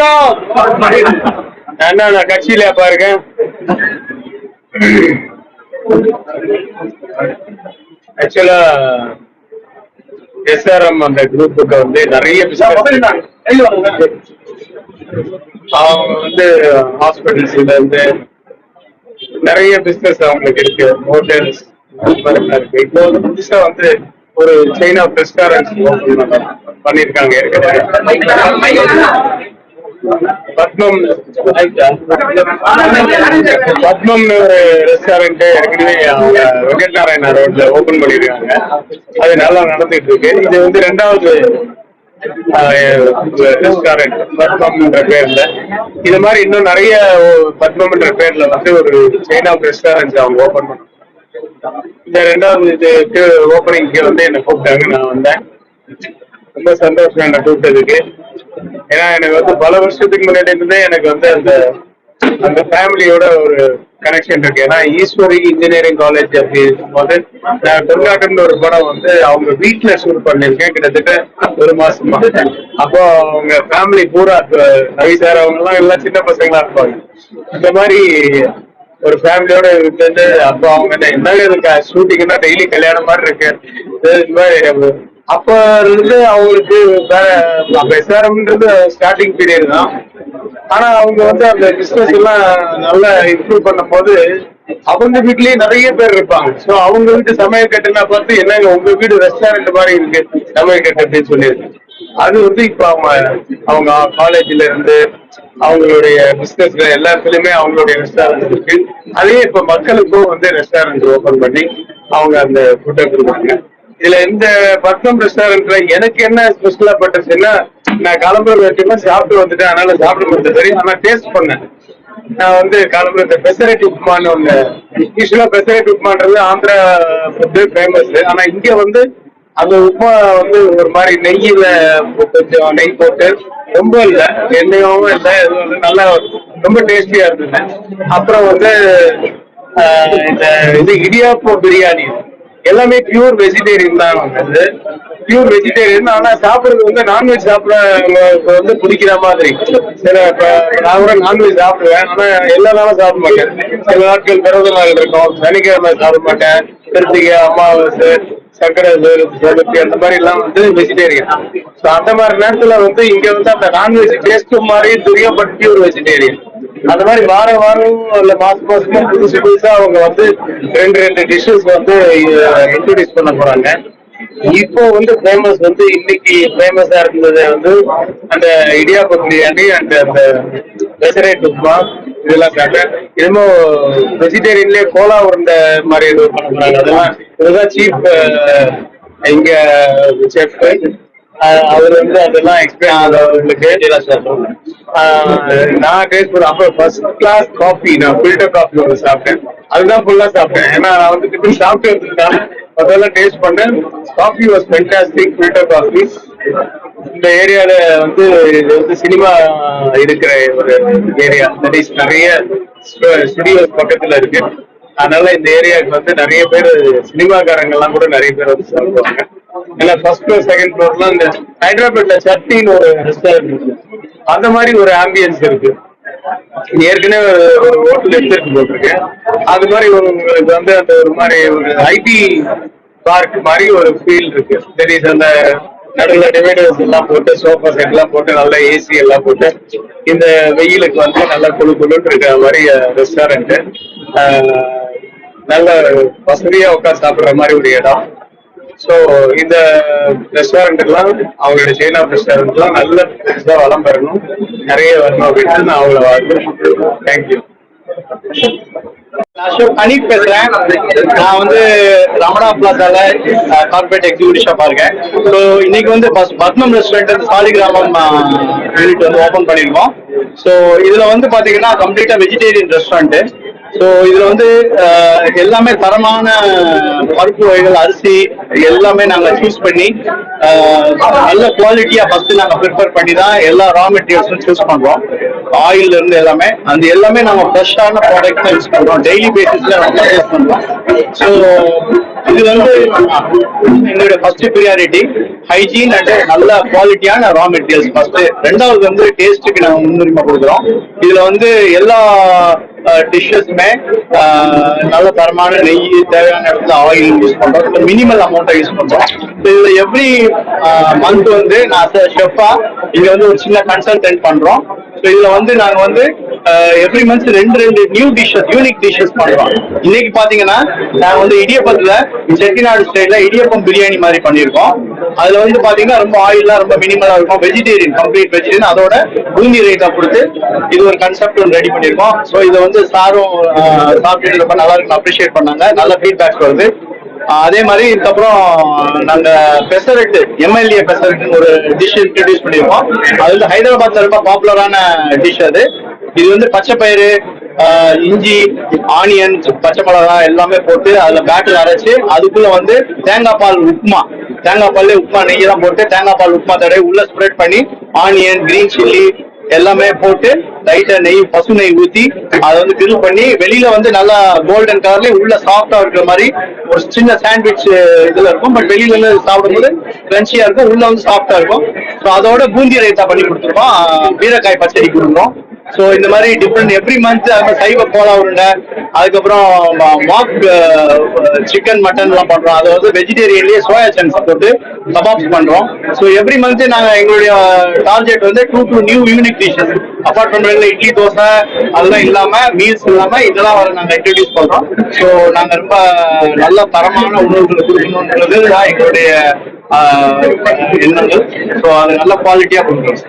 வணக்கம். என்ன நான் கட்சியில பாருங்க. ஆக்சுவலா எஸ்ஆர்எம் அந்த குரூப்புக்கு வந்து நிறைய அவங்க வந்து ஹாஸ்பிட்டல்ஸ்ல இருந்து நிறைய பிசினஸ் அவங்களுக்கு இருக்கு. ஹோட்டல்ஸ் இருக்கு. இப்போ வந்து புதுசா வந்து ஒரு செயின் ஆஃப் ரெஸ்டாரண்ட்ஸ் பண்ணிருக்காங்க ஏற்கனவே பத்மம் பத்மம்னு ஒரு ரெஸ்டாரண்ட் ஏற்கனவே அவங்க வெங்கட் நாராயண ரோட்ல ஓபன் பண்ணிருக்காங்க அது நல்லா நடந்துட்டு இருக்கு இது வந்து ரெண்டாவது ரெஸ்டாரண்ட் பத்மம்ன்ற பேர்ல. இது மாதிரி இன்னும் நிறைய பத்மம்ன்ற பேர்ல வந்து ஒரு செயின் ஆஃப் ரெஸ்டாரண்ட் அவங்க ஓபன் பண்ணாங்க இந்த ரெண்டாவது இதுக்கு ஓப்பனிங்க்கு வந்து என்ன கூப்பிட்டாங்க. நான் வந்தேன். ரொம்ப சந்தோஷம் என்ன கூப்பிட்டதுக்கு. ஏன்னா எனக்கு வந்து பல வருஷத்துக்கு முன்னாடி இருந்தே எனக்கு வந்து அந்த அந்த ஃபேமிலியோட ஒரு கனெக்ஷன் இருக்கு. ஏன்னா ஈஸ்வரி இன்ஜினியரிங் காலேஜ் அப்படி இருக்கும்போது நான் கொண்டாட்டம்னு ஒரு படம் வந்து அவங்க வீட்டுல ஷூட் பண்ணிருக்கேன் கிட்டத்தட்ட ஒரு மாசமா. அப்போ அவங்க ஃபேமிலி பூரா ரவி சார் அவங்க எல்லாம் எல்லாம் சின்ன பசங்களா இருப்பாங்க. இந்த மாதிரி ஒரு ஃபேமிலியோட இருந்து அப்போ அவங்க என்ன என்னங்க ஷூட்டிங்னா டெய்லி கல்யாணம் மாதிரி இருக்கு. இது இந்த மாதிரி அப்ப இருந்து அவங்களுக்கு எஸ்ஆர்எம்ன்றது ஸ்டார்டிங் பீரியட் தான். ஆனா அவங்க வந்து அந்த பிசினஸ் எல்லாம் நல்லா இம்ப்ரூவ் பண்ணும் போது அவங்க வீட்லயே நிறைய பேர் இருப்பாங்க. சோ அவங்க வீட்டு சமையல் கட்டுனா பார்த்து என்னங்க உங்க வீடு ரெஸ்டாரண்ட் மாதிரி இருக்கு சமையல் கட்டு அப்படின்னு சொல்லியிருக்கு அது வந்து இப்ப அவங்க அவங்க காலேஜ்ல இருந்து அவங்களுடைய பிசினஸ்ல எல்லாத்துலயுமே அவங்களுடைய ரெஸ்டாரண்ட் இருக்கு. அதே இப்ப மக்களுக்கும் வந்து ரெஸ்டாரண்ட் ஓபன் பண்ணி அவங்க அந்த ஃபுட்டை கொடுக்குறாங்க. இதுல இந்த பத்மம் ரெஸ்டாரண்ட்ல எனக்கு என்ன ஸ்பெஷலா பட்டுச்சுன்னா நான் காலம்புரம் வரைக்கும் சாப்பிட்டு வந்துட்டேன். அதனால சாப்பிட முடியாது சரி ஆனா டேஸ்ட் பண்ணேன். நான் வந்து காலம்புற இந்த பெசரட்டி உப்புமான்னு ஒண்ணு. யூஸ்வலா பெசரட்டி உப்புமான்றது ஆந்திரா வந்து ஃபேமஸ் ஆனா இங்க வந்து அந்த உப்புமா வந்து ஒரு மாதிரி நெய்யில கொஞ்சம் நெய் போட்டு ரொம்ப இல்ல. எண்ணெயும் இல்ல எதுவும் வந்து நல்லா ரொம்ப டேஸ்டியா இருந்தது. அப்புறம் வந்து இந்த இது இடியாப்போ பிரியாணி. எல்லாமே பியூர் வெஜிடேரியன் தான். வந்து பியூர் வெஜிடேரியன் ஆனா சாப்பிடுறது வந்து நான்வெஜ் சாப்பிட வந்து பிடிக்கிற மாதிரி. சில இப்ப நான் கூட நான்வெஜ் சாப்பிடுவேன். ஆனா எல்லா நாளும் சாப்பிட மாட்டேன். சில நாட்கள் பிறந்த நாள் இருக்கும். சனிக்கிழமை சாப்பிட மாட்டேன். திருத்திகை அமாவாசை சக்கரை சதுர்த்தி அந்த மாதிரி எல்லாம் வந்து வெஜிடேரியன் ஸோ அந்த மாதிரி நேரத்துல வந்து இங்க வந்து அந்த நான்வெஜ் டேஸ்ட் மாதிரி தெரியும் பட் பியூர் வெஜிடேரியன் அந்த மாதிரி வாரம் வாரம் இல்ல மாசம் மாசமா புதுசு புதுசா அவங்க வந்து ரெண்டு ரெண்டு டிஷ்ஷஸ் வந்து இன்ட்ரடியூஸ் பண்ண போறாங்க. இப்போ வந்து ஃபேமஸ் வந்து இன்னைக்கு ஃபேமஸா இருந்தது வந்து அந்த இடியாப்ப பிரியாணி அண்ட் அந்த பெசரேட் உப்மா இதெல்லாம் காட்டேன் இன்னமும் வெஜிடேரியன்லயே கோலா உருண்டை மாதிரி இது பண்ண போறாங்க. அதெல்லாம் இதுதான் சீஃப் இங்க செஃப் அவர் வந்து அதெல்லாம் எக்ஸ்பிளைன் அவங்களுக்கு ஆஹ் நான் டேஸ்ட் பண்ண அப்புறம் ஃபர்ஸ்ட் கிளாஸ் காஃபி நான் ஃபில்டர் காஃபி ஒன்று சாப்பிட்டேன். அதுதான் ஃபுல்லா சாப்பிட்டேன். ஏன்னா நான் வந்து டிஃபன் சாப்பிட்டு வந்திருந்தேன் அதெல்லாம் டேஸ்ட் பண்ணேன். Coffee was fantastic filter coffee இந்த ஏரியால வந்து இது வந்து சினிமா இருக்கிற ஒரு ஏரியா தட் இஸ் நிறைய ஸ்டுடியோஸ் பக்கத்துல இருக்கு. அதனால இந்த ஏரியாவுக்கு வந்து நிறைய பேர் சினிமாக்காரங்க எல்லாம் கூட நிறைய பேர் வந்து சாப்பிடுவாங்க. ஏன்னா ஃபர்ஸ்ட் ஃப்ளோர் செகண்ட் ஃப்ளோர்லாம் இந்த ஹைதராபாத்ல சட்டின்னு ஒரு ரெஸ்டாரண்ட் இருக்கு. அந்த மாதிரி ஒரு ஆம்பியன்ஸ் இருக்கு. ஏற்கனவே ஒரு ஹோட்டல் எடுத்துட்டு போட்டிருக்கேன். அது மாதிரி உங்களுக்கு வந்து அந்த ஒரு மாதிரி ஒரு ஐடி பார்க் மாதிரி ஒரு ஃபீல் இருக்கு. சரி அந்த நடுவில் டிவைடர்ஸ் எல்லாம் போட்டு சோஃபா செட் எல்லாம் போட்டு நல்ல ஏசி எல்லாம் போட்டு இந்த வெயிலுக்கு வந்து நல்லா குழு குழுன்னு இருக்கிற மாதிரி ரெஸ்டாரண்ட் நல்ல வசதியா உட்காந்து சாப்பிடுற மாதிரி ஒரு இடம். ஸோ இந்த ரெஸ்டாரண்ட் எல்லாம் அவங்களோட செயின் ஆஃப் ரெஸ்டாரண்ட் எல்லாம் நல்ல வளம் பெறணும். நிறைய வரணும் அப்படின்னு நான் அவங்கள வாழ்த்து தேங்க்யூ நான் அனீப் பேசுறேன். நான் வந்து ரமணா பிளாசால கார்பரேட் எக்ஸிக்யூட்டிவ் ஷாப்பா இருக்கேன். ஸோ இன்னைக்கு வந்து பஸ் பத்மம் ரெஸ்டாரண்ட் சாலிகிராமம் யூனிட் வந்து ஓபன் பண்ணியிருக்கோம் ஸோ இதுல வந்து பாத்தீங்கன்னா கம்ப்ளீட்டா வெஜிடேரியன் ரெஸ்டாரண்ட் ஸோ இதுல வந்து எல்லாமே தரமான பருப்பு வகைகள் அரிசி எல்லாமே நாங்க சூஸ் பண்ணி நல்ல குவாலிட்டியா ஃபர்ஸ்ட் நாங்க ப்ரிப்பேர் பண்ணி தான் எல்லா ரா மெட்டீரியல்ஸும் சூஸ் பண்றோம். ஆயில் இருந்து எல்லாமே. அந்த எல்லாமே நாங்க ஃப்ரெஷ்ஷான ப்ராடக்ட் யூஸ் பண்றோம். டெய்லி பேசிஸ்ல நம்ம பர்ச்சேஸ் பண்றோம். ஸோ இது வந்து எங்களுடைய ஃபர்ஸ்ட் ப்ரியாரிட்டி ஹைஜீன் அண்ட் நல்ல குவாலிட்டியான ரா மெட்டீரியல்ஸ் ஃபர்ஸ்ட் ரெண்டாவது வந்து டேஸ்ட்டுக்கு நாங்கள் முன்னுரிமை கொடுக்குறோம். இதுல வந்து எல்லா Uh, டிஷ்ஷஸுமே uh, நல்ல தரமான நெய் தேவையான இடத்துல ஆயில் யூஸ் பண்றோம். மினிமல் அமௌண்ட்டை யூஸ் பண்றோம். இதுல எவ்ரி மந்த் uh, வந்து நான் ஷெஃபா இங்க வந்து ஒரு சின்ன கன்சல்டன்ட் பண்றோம். ஸோ இதுல வந்து நாங்க வந்து எவ்ரி மந்த் ரெண்டு ரெண்டு நியூ டிஷ்ஷஸ் யூனிக் டிஷ்ஷஸ் பண்றோம் இன்னைக்கு பாத்தீங்கன்னா நாங்க வந்து இடியப்பத்துல செட்டிநாடு ஸ்டைல்ல இடியப்பம் பிரியாணி மாதிரி பண்ணியிருக்கோம். அதுல வந்து பாத்தீங்கன்னா ரொம்ப ஆயிலா ரொம்ப மினிமலா இருக்கும். வெஜிடேரியன் கம்ப்ளீட் வெஜிடேரியன் அதோட பூந்தி ரைத்தா கொடுத்து இது ஒரு கன்செப்ட் ஒன்று ரெடி பண்ணியிருக்கோம். ஸோ இதை வந்து சாரும் சாப்பிட்டு ரொம்ப நல்லா இருக்குன்னு அப்ரிஷியேட் பண்ணாங்க. நல்ல ஃபீட்பேக்ஸ் வருது. அதே மாதிரி இதுக்கப்புறம் நாங்க பெசரட்டு எம்எல்ஏ பெசரட்டுன்னு ஒரு டிஷ் இன்ட்ரடியூஸ் பண்ணியிருக்கோம். அது வந்து ஹைதராபாத்ல ரொம்ப பாப்புலரான டிஷ் அது. இது வந்து பச்சை பயிறு இஞ்சி ஆனியன் பச்சை மிளகா எல்லாமே போட்டு அதுல பேட்டர் அரைச்சு அதுக்குள்ள வந்து தேங்காய் பால் உப்புமா. தேங்காய் பால்ல உப்புமா நெய் போட்டு தேங்காய் பால் உப்புமா தடவை உள்ள ஸ்ப்ரெட் பண்ணி ஆனியன் கிரீன் சில்லி எல்லாமே போட்டு லைட்டா நெய் பசு நெய் ஊத்தி அதை வந்து கிரில் பண்ணி வெளியில வந்து நல்லா கோல்டன் கலர்ல உள்ள சாஃப்டா இருக்கிற மாதிரி ஒரு சின்ன சாண்ட்விச் இதுல இருக்கும். பட் வெளியில இருந்து சாப்பிடும்போது கிரன்ச்சியா இருக்கும். உள்ள வந்து சாஃப்டா இருக்கும். ஸோ அதோட பூந்தி ரைத்தா பண்ணி கொடுத்துருக்கோம். பீரக்காய் பச்சடி கொடுக்குறோம். ஸோ இந்த மாதிரி டிஃப்ரெண்ட் எவ்ரி மந்த் அது சைவ கோலா உருண்டை அதுக்கப்புறம் மாக் சிக்கன் மட்டன் எல்லாம் பண்றோம். அது வந்து வெஜிடேரியன்லயே சோயா சங்க்ஸ் போட்டு கபாப்ஸ் பண்றோம். ஸோ எவ்ரி மந்த் நாங்க எங்களுடைய டார்கெட் வந்து to do new unique dishes apart from idli dosa அதெல்லாம் இல்லாம மீல்ஸ் இல்லாம இதெல்லாம் வர நாங்க இன்ட்ரடியூஸ் பண்றோம். ஸோ நாங்க ரொம்ப நல்ல தரமான உணவுகளை கொடுக்கணும்ன்றது தான் எங்களுடைய எண்ணங்கள். ஸோ அது நல்ல குவாலிட்டியா கொடுக்குறோம்.